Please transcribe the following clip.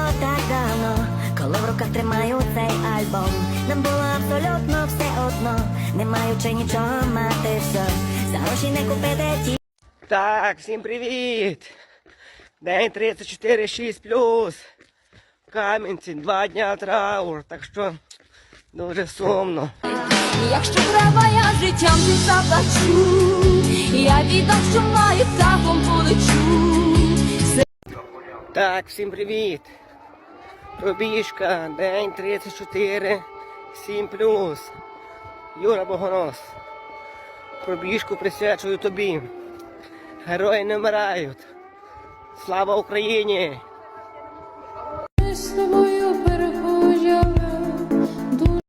було так давно, коли в руках тримаю цей альбом. Нам було абсолютно все одно, не маючи нічого мати все. За гроші не купити ті. Так, всім привіт! День 34, 6 плюс. Кам'янці, два дня траур, так що дуже сумно. Якщо треба, я життям не заплачу, я віддам, що маю, так вам полечу. Так, всім привіт! Пробіжка, день 34, 7 плюс. Юра Богонос. Пробіжку присвячую тобі. Герої не вмирають. Слава Україні!